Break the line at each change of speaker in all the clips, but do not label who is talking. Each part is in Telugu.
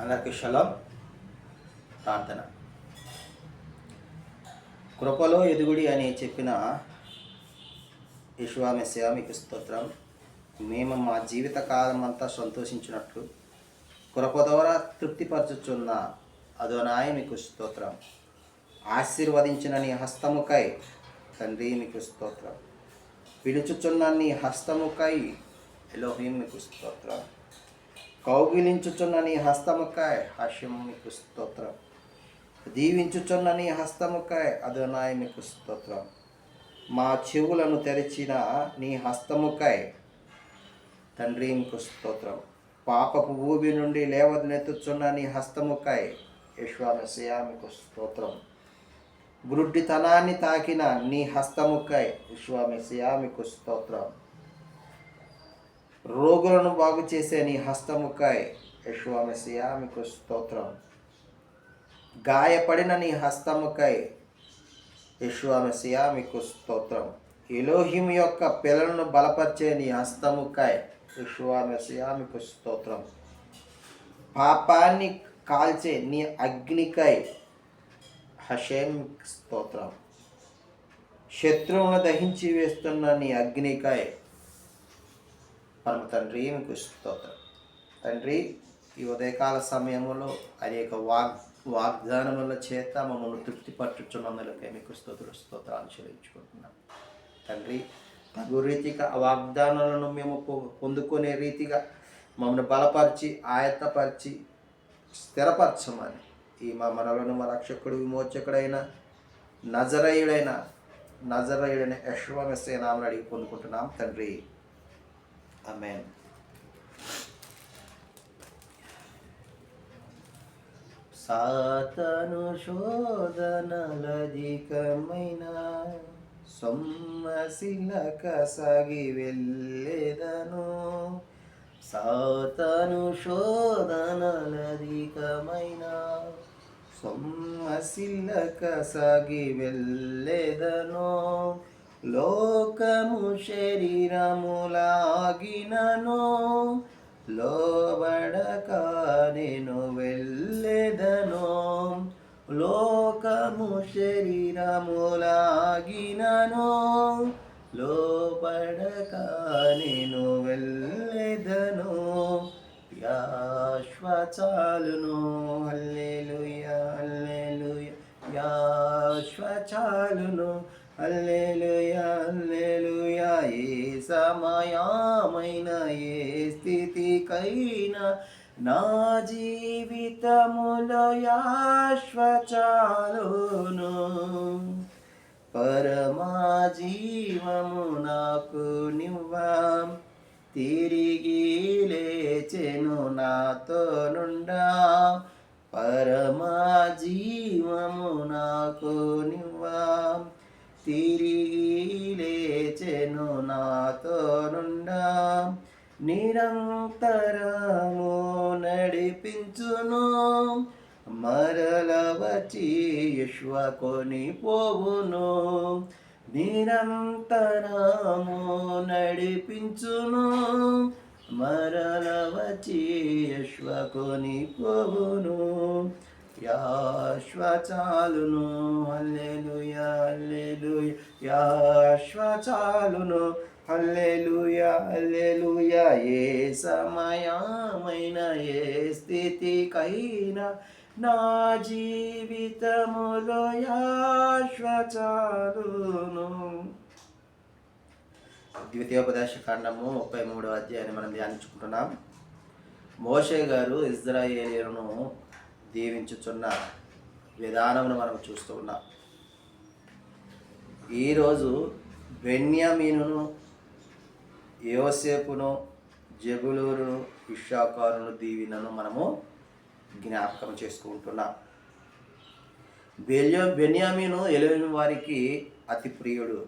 అందరికీ షలం ప్రార్థన. కృపలో ఎదుగుడి అని చెప్పిన యశ్వామెస్య మీకు స్తోత్రం. మేము మా జీవితకాలం అంతా సంతోషించినట్లు కృప ద్వారా తృప్తిపరచుచున్న అదోనాయ మీకు స్తోత్రం. ఆశీర్వదించిన నీ హస్తముకై తండ్రి మీకు స్తోత్రం. పిలుచుచున్న నీ హస్తముకై ఎలోహీం మీకు స్తోత్రం. కౌగిలించుచున్న నీ హస్తముకై హర్షం నీకు స్తోత్రం. దీవించుచున్న నీ హస్తముకై అదనాయ నీకు స్తోత్రం. మా చెవులను తెరిచిన నీ హస్తముకై తండ్రి నీకు స్తోత్రం. పాపపు భూమి నుండి లేవనెత్తుచున్న నీ హస్తముకై యశ్వామసయ మీకు స్తోత్రం. గురుడ్డితనాన్ని తాకిన నీ హస్తముకై విశ్వామసయ మీకు స్తోత్రం. రోగులను బాగు చేసే నీ హస్తముకై యశ్వామసయ మీకు స్తోత్రం. గాయపడిన నీ హస్తముకై యశ్వామసయ మీకు స్తోత్రం. ఎలోహిం యొక్క పిల్లలను బలపరిచే నీ హస్తముకై యశ్వామసయ మీకు స్తోత్రం. పాపాన్ని కాల్చే నీ అగ్నికై హషేం స్తోత్రం. శత్రువును దహించి వేస్తున్న నీ అగ్నికై పరమ తండ్రి మీకు స్తోత్రం తండ్రి ఈ ఉదయకాల సమయంలో అనేక వాగ్ వాగ్దానముల చేత మమ్మల్ని తృప్తిపరచుచున్నందులకే మీకు స్తోత్ర స్తోత్రాలు చెల్లించుకుంటున్నాం. తండ్రి తగు రీతిగా వాగ్దానాలను మేము పొందుకునే రీతిగా మమ్మల్ని బలపరిచి ఆయత్తపరిచి స్థిరపరచమని ఈ మా మనలను మా రక్షకుడు విమోచకుడైన నజరయుడైన నజరయుడైన యశ్వమెస్సే నామని అడిగి పొందుకుంటున్నాం. తండ్రి Amen. సాతను శోధనలధికమైన సొమ్మశిలక సాగి వెళ్ళేదను సాతను శోధనలధికమైన సొమ్మశిలక సాగి వెళ్ళేదను లోకము శరీరములాగినను లోబడక నేను వెళ్ళెదను. లోకము శరీరములాగినను లోబడక నేను వెళ్ళెదను. యాశ్వచాలును అల్లెలుయ హల్లెలూయ. యాశ్వచాలును అల్లేలుయా అల్లేలుయా ఏ సమయమైన ఏ స్థితికైనా నా జీవితములో యాశ్వచాలును. పరమా జీవము నాకు నివ్వా. తిరిగి లేచెను నాతో నుండా పరమా జీవము నాకు నివ్వా. తిరిగి లేచెను నాతో నుండా. నిరంతరము నడిపించును. మరల వచ్చి యశ్వ కొని పోవును నిరంతరము నడిపించును. మరల వచ్చి యశ్వ చాలును పోవును యాశ్వచాలును హల్లెలూయ హల్లెలూయ యాశ్వచాలును అల్లెలుయ హల్లెలూయ ఏ సమయమైన ఏ స్థితికైనా నా జీవితములో యాశ్వచాలును. ద్వితీయోపదేశ కాండము ముప్పై మూడో అధ్యాయాన్ని మనం ధ్యానించుకుంటున్నాం. మోషే గారు ఇజ్రాయేలీలను దీవించుచున్న విధానమును మనం చూస్తూ ఉన్నాం. ఈరోజు బెన్యామీనును యోసేపును జగులూరు ఇషాకారును దీవినను మనము జ్ఞాపకం చేసుకుంటున్నాం. బెల్యో బెన్యామీను ఎలోని వారికి అతి ప్రియుడు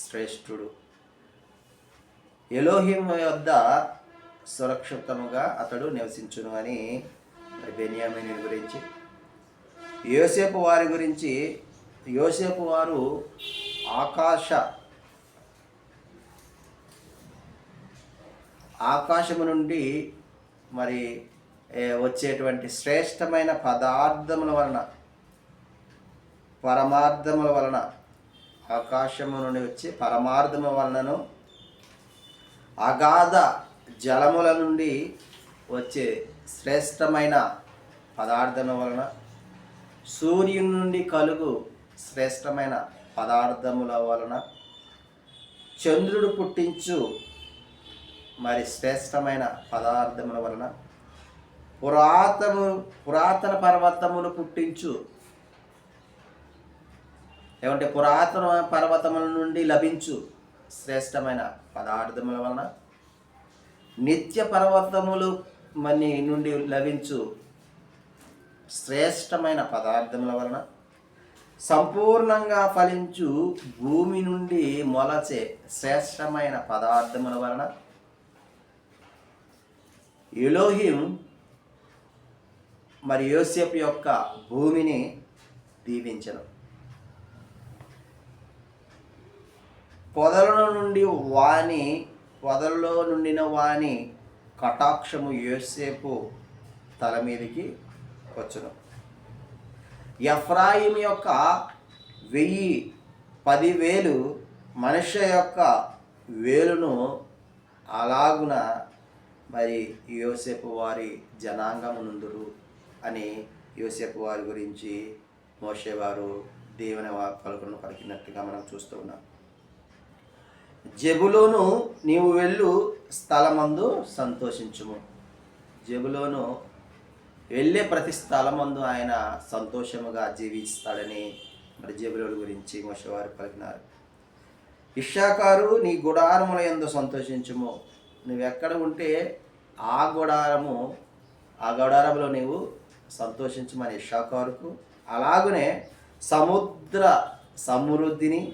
శ్రేష్ఠుడు. ఎలోహిం వద్ద సురక్షితముగా అతడు నివసించును అని మరి బెన్యామీని గురించి. యోసేపు వారి గురించి యోసేపు వారు ఆకాశ ఆకాశము నుండి మరి వచ్చేటువంటి శ్రేష్టమైన పదార్థముల వలన పరమార్థముల వలన ఆకాశము నుండి వచ్చే పరమార్థము వలనను అగాధ జలముల నుండి వచ్చే శ్రేష్టమైన పదార్థముల వలన సూర్యుని నుండి కలుగు శ్రేష్టమైన పదార్థముల వలన చంద్రుడు పుట్టించు మరి శ్రేష్టమైన పదార్థముల వలన పురాతము పురాతన పర్వతములు పుట్టించు. ఏమంటే పురాతన పర్వతముల నుండి లభించు శ్రేష్టమైన పదార్థముల వలన. నిత్య పర్వతములు మని నుండి లభించు శ్రేష్టమైన పదార్థముల వలన సంపూర్ణంగా ఫలించు భూమి నుండి మొలచే శ్రేష్టమైన పదార్థముల వలన ఎలోహిం మరి యోసెఫ్ యొక్క భూమిని దీవించను. పొదల నుండి వాని పొదల్లో నుండిన వాణి కటాక్షము యోసేపు తల మీదకి వచ్చును. ఎఫ్రాయిం యొక్క వెయ్యి పదివేలు మనుష్య యొక్క వేలును అలాగున మరి యోసేపు వారి జనాంగమునందురు అని యోసేపు వారి గురించి మోషే వారు దేవుని వా- పలుకులను పలికినట్టుగా మనం చూస్తూ ఉన్నాం. జబులోను నీవు వెళ్ళు స్థలమందు సంతోషించుము. జబులోను వెళ్ళే ప్రతి స్థలమందు ఆయన సంతోషముగా జీవిస్తాడని మరి జబులోని గురించి మోసవారు పలికినారు. ఇషాకారు నీ గుడారముల ఎందు సంతోషించుము. నువ్వు ఎక్కడ ఉంటే ఆ గుడారము ఆ గుడారంలో నీవు సంతోషించమని ఇషాకారుకు అలాగనే సముద్ర సమృద్ధిని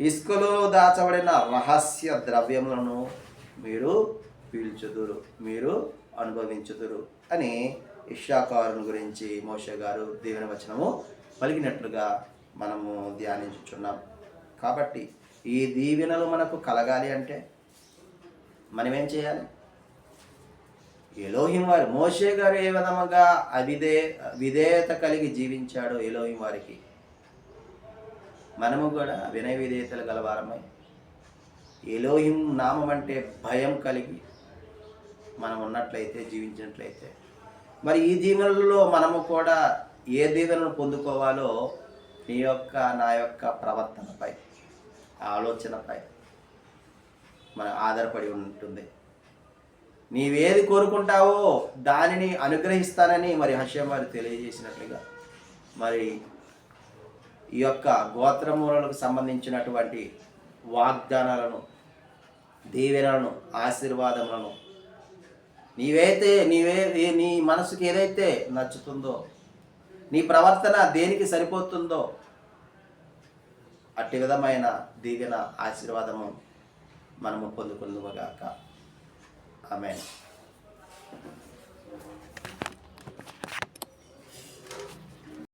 ఇసుకలో దాచబడిన రహస్య ద్రవ్యములను మీరు పీల్చుదురు మీరు అనుభవించుదురు అని ఇషాకారుని గురించి మోషే గారు దేవుని వచనము పలికినట్లుగా మనము ధ్యానించుచున్నాం. కాబట్టి ఈ దీవెనలు మనకు కలగాలి అంటే మనమేం చేయాలి? ఎలోహిం వారి మోషే గారు ఏ విధముగా అవిధే విధేయత కలిగి జీవించాడో ఎలోహిం వారికి? మనము కూడా వినయ విధేయతలు గలవారమై ఎలోహిం నామం అంటే భయం కలిగి మనం ఉన్నట్లయితే జీవించినట్లయితే. మరి ఈ దీవెనలలో మనము కూడా ఏ దీవెనను పొందుకోవాలో నీ యొక్క నా యొక్క ప్రవర్తనపై ఆలోచనపై మన ఆధారపడి ఉంటుంది. నీవేది కోరుకుంటావో దానిని అనుగ్రహిస్తానని మరి హర్షం వారు తెలియజేసినట్లుగా మరి ఈ యొక్క గోత్రములకు సంబంధించినటువంటి వాగ్దానాలను దీవెనలను ఆశీర్వాదములను. నీవైతే నీవే నీ మనసుకి ఏదైతే నచ్చుతుందో నీ ప్రవర్తన దేనికి సరిపోతుందో అట్టి విధమైన దీవెన ఆశీర్వాదము మనము పొందుకుందుగాక ఆమె